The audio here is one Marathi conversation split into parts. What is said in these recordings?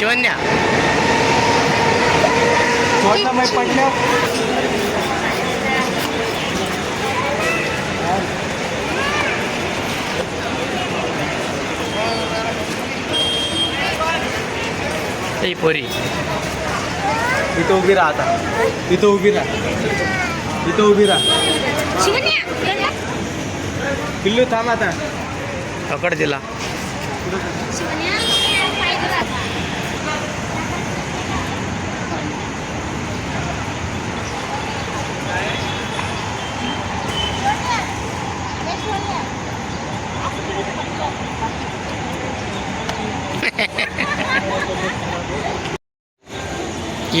शिवन्या ते पोरी. इथं उभी राहा आता. इथं उभी राहा. इथं उभी राहा. किल्लू थांब आता. पकड तिला.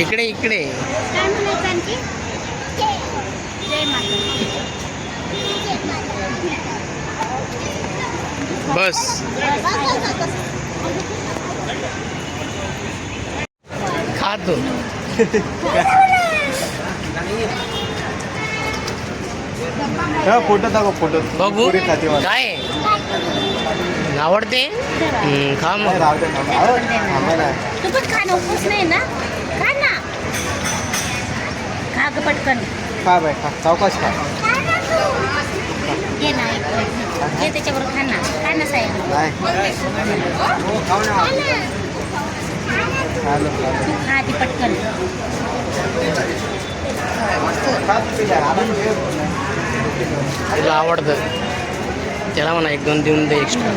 इकडे इकडे. काय म्हणायचं आणखी? जय माता बस. खा तू हा फोटो दाखव फोटो. बघू. खाते काय? आवडते? खा मग. ना. तू पण खा ना उपवास नाही ना. खा ना. खा ग पटकन. खा बाय खा. सावकाश खा. घे ना एक घे त्याच्याबरोबर खा ना. खा ना साहेब. नाही खाऊ ना. तू खा आधी पटकन. खा तू. तिला आवडतं. त्याला म्हणा एक दोन देऊन दे एक्स्ट्रा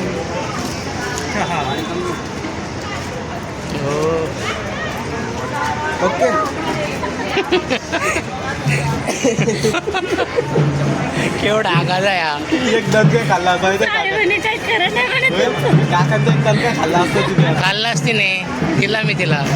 हो. ओके. केवढा आगाज आहे हा. एक दणके खाल्ला असता म्हणे काय खरं नाही म्हणत होय, काकांचा एक दणका खाल्ला असता तिथे. खाल्लाच तिने दिला मी तिला.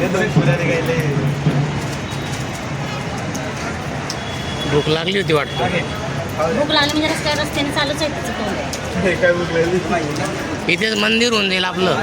हे पुऱ्या निघाले भूक लागली होती वाटतं. भूक लागली म्हणजे रस्त्यावर रस्त्याने चालूच आहे तिचं तोंड. हे काय भूक लागली? इथेच मंदिर होऊन जाईल आपलं.